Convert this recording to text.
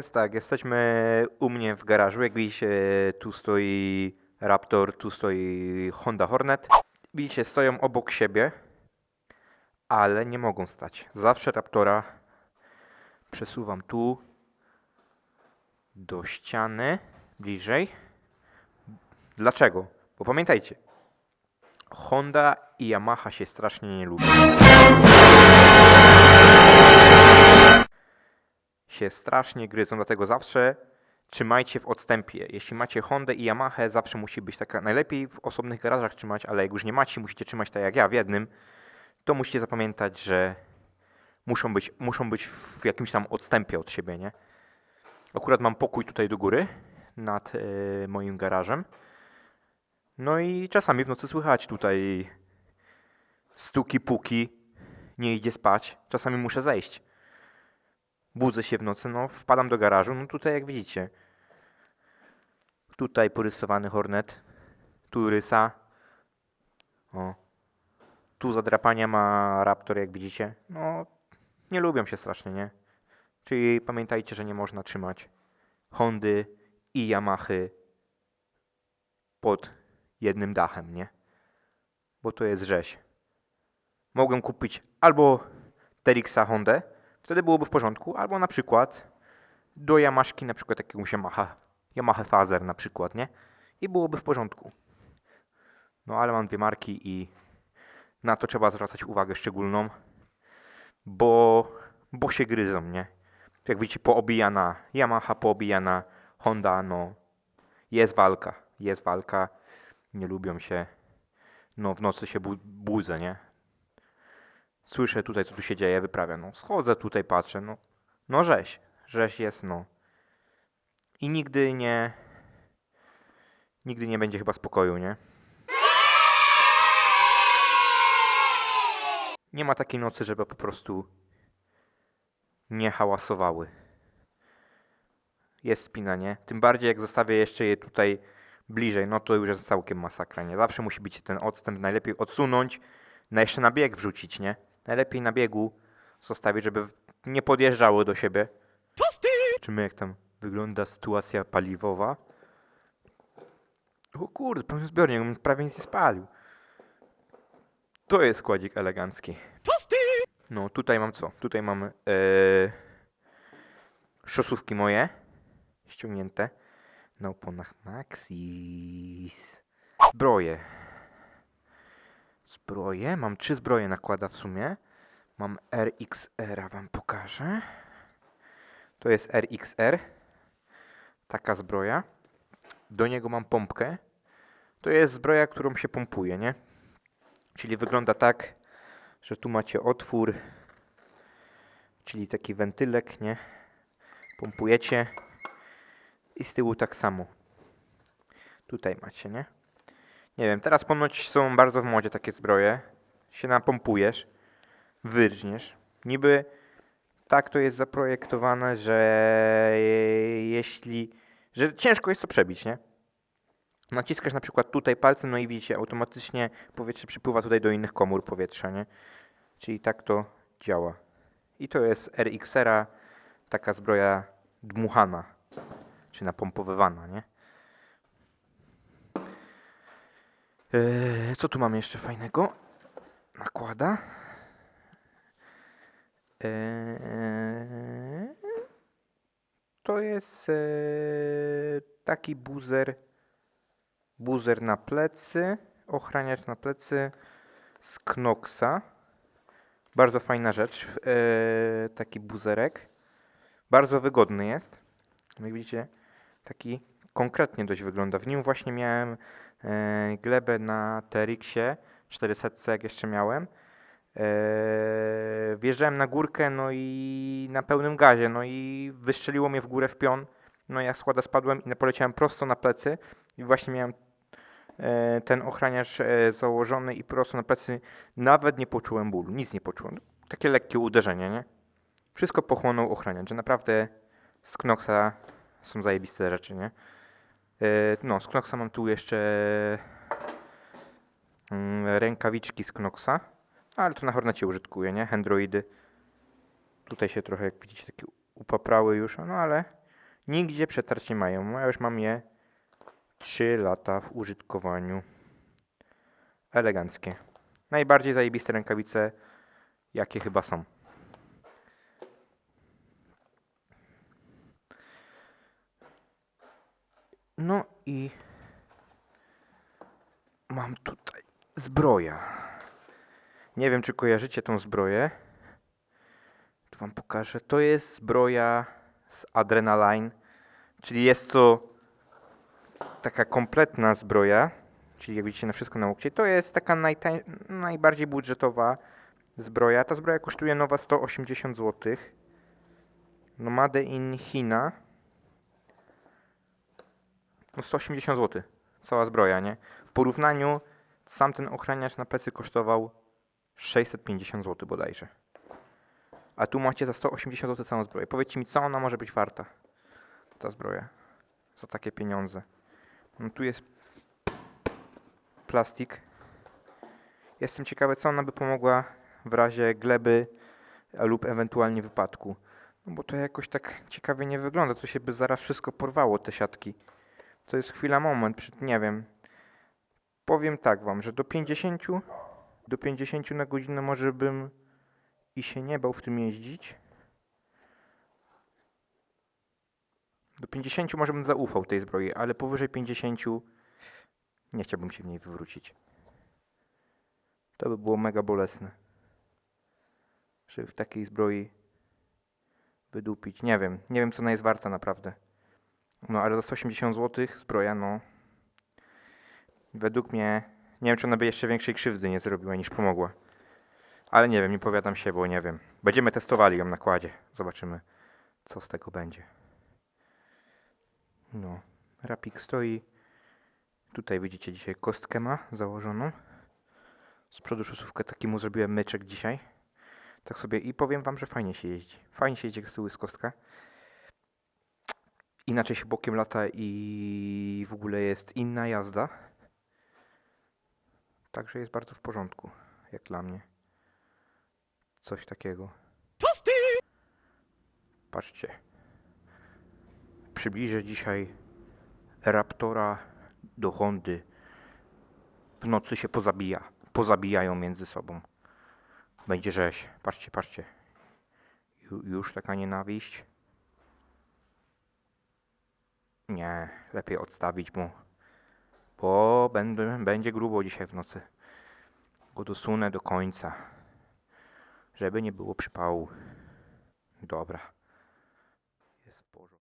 Więc tak, jesteśmy u mnie w garażu. Jak widzicie, tu stoi Raptor, tu stoi Honda Hornet. Widzicie, stoją obok siebie, ale nie mogą stać. Zawsze Raptora przesuwam tu do ściany, bliżej. Dlaczego? Bo pamiętajcie, Honda i Yamaha się strasznie nie lubią. Się strasznie gryzą, dlatego zawsze trzymajcie w odstępie. Jeśli macie Hondę i Yamaha, zawsze musi być taka, najlepiej w osobnych garażach trzymać, ale jak już nie macie, musicie trzymać tak jak ja w jednym, to musicie zapamiętać, że muszą być, muszą być w jakimś tam odstępie od siebie, nie? Akurat mam pokój tutaj do góry, nad e, moim garażem. No i czasami w nocy słychać tutaj stuki, puki, nie idzie spać. Czasami muszę zejść. Budzę się w nocy, no wpadam do garażu, no tutaj jak widzicie. Tutaj porysowany hornet, tu rysa. O. Tu zadrapania ma raptor, jak widzicie. No, nie lubią się strasznie, nie? Czyli pamiętajcie, że nie można trzymać Hondy i Yamahy pod jednym dachem, nie? Bo to jest rzeź. Mogłem kupić albo Terixa Hondę, wtedy byłoby w porządku, albo na przykład do Yamaszki, na przykład jakiegoś Yamaha, Yamaha Fazer na przykład, nie? I byłoby w porządku. No ale mam dwie marki i na to trzeba zwracać uwagę szczególną, bo, bo się gryzą, nie? Jak widzicie, poobijana Yamaha, poobijana Honda, no jest walka, jest walka, nie lubią się, no w nocy się bu- budzę, nie? Słyszę tutaj, co tu się dzieje, wyprawia, no schodzę tutaj, patrzę, no, no rzeź, rzeź jest, no. I nigdy nie, nigdy nie będzie chyba spokoju, nie? Nie ma takiej nocy, żeby po prostu nie hałasowały. Jest spina, nie? Tym bardziej jak zostawię jeszcze je tutaj bliżej, no to już jest całkiem masakra, nie? Zawsze musi być ten odstęp, najlepiej odsunąć, na jeszcze na bieg wrzucić, nie? Najlepiej na biegu zostawić, żeby nie podjeżdżały do siebie. Zobaczymy jak tam wygląda sytuacja paliwowa. O kurde, pełny zbiornik, prawie nic nie spalił. To jest składzik elegancki. No, tutaj mam co? Tutaj mam e, szosówki moje ściągnięte na oponach Maxis. Zbroje. Zbroje. Mam trzy zbroje nakłada w sumie. Mam RXR, wam pokażę. To jest RXR. Taka zbroja. Do niego mam pompkę. To jest zbroja, którą się pompuje, nie? Czyli wygląda tak, że tu macie otwór, czyli taki wentylek, nie? Pompujecie i z tyłu tak samo. Tutaj macie, nie? Nie wiem, teraz ponoć są bardzo w modzie takie zbroje. Się napompujesz, wyrżniesz. Niby tak to jest zaprojektowane, że jeśli... że ciężko jest to przebić, nie? Naciskasz na przykład tutaj palcem, no i widzicie, automatycznie powietrze przypływa tutaj do innych komór powietrza, nie? Czyli tak to działa. I to jest RXR-a, taka zbroja dmuchana, czy napompowywana, nie? Eee, co tu mamy jeszcze fajnego? Nakłada. Eee, to jest eee, taki buzer, buzer na plecy, ochraniacz na plecy z Knoxa. Bardzo fajna rzecz, eee, taki buzerek. Bardzo wygodny jest. Jak widzicie, taki konkretnie dość wygląda. W nim właśnie miałem e, glebę na TRX-ie 400, jak jeszcze miałem. E, wjeżdżałem na górkę, no i na pełnym gazie, no i wystrzeliło mnie w górę w pion. No ja składa spadłem i poleciałem prosto na plecy i właśnie miałem e, ten ochraniacz założony i prosto na plecy. Nawet nie poczułem bólu, nic nie poczułem. Takie lekkie uderzenie, nie? Wszystko pochłonął ochraniacz, że naprawdę z Knoxa są zajebiste rzeczy, nie? E, No, z Knoxa mam tu jeszcze mm, rękawiczki z Knoxa, ale to na Hornecie użytkuję, nie? Androidy. Tutaj się trochę, jak widzicie, takie upaprały już, no ale Nigdzie przetarć nie mają. Ja już mam je 3 lata w użytkowaniu. Eleganckie. Najbardziej zajebiste rękawice, jakie chyba są. No i mam tutaj zbroja. Nie wiem, czy kojarzycie tą zbroję. Tu wam pokażę. To jest zbroja z Adrenaline, czyli jest to taka kompletna zbroja, czyli jak widzicie na wszystko na łokcie. To jest taka najbardziej budżetowa zbroja. Ta zbroja kosztuje nowa 180 zł. No Made in China. No 180 zł. Cała zbroja, nie? W porównaniu sam ten ochraniacz na plecy kosztował 650 zł bodajże. A tu macie za 180 zł całą zbroję. Powiedzcie mi, co ona może być warta? Ta zbroja. Za takie pieniądze. No tu jest plastik. Jestem ciekawy, co ona by pomogła w razie gleby lub ewentualnie wypadku. No bo to jakoś tak ciekawie nie wygląda. To się by zaraz wszystko porwało, te siatki. To jest chwila, moment, przy, nie wiem. Powiem tak wam, że do 50, do 50 na godzinę może bym i się nie bał w tym jeździć. Do 50 może bym zaufał tej zbroi, ale powyżej 50 nie chciałbym się w niej wywrócić. To by było mega bolesne. Żeby w takiej zbroi wydupić. Nie wiem, nie wiem co ona jest warta naprawdę. No ale za 180 zł zbroja, no. Według mnie, nie wiem czy ona by jeszcze większej krzywdy nie zrobiła niż pomogła. Ale nie wiem, nie powiadam się, bo nie wiem. Będziemy testowali ją na kładzie. Zobaczymy, co z tego będzie. No, rapik stoi. Tutaj widzicie dzisiaj kostkę ma założoną. Z przodu szosówkę taki mu zrobiłem myczek dzisiaj. Tak sobie i powiem wam, że fajnie się jeździ. Fajnie się jeździ z tyłu jest kostka. Inaczej się bokiem lata i w ogóle jest inna jazda. Także jest bardzo w porządku, jak dla mnie. Coś takiego. Patrzcie. Przybliżę dzisiaj Raptora do Hondy. W nocy się pozabija. Pozabijają między sobą. Będzie rzeź. Patrzcie, patrzcie. Ju, już taka nienawiść. Nie, lepiej odstawić mu. Bo będę, będzie grubo dzisiaj w nocy. Go dosunę do końca. Żeby nie było przypału. Dobra. Jest w porządku.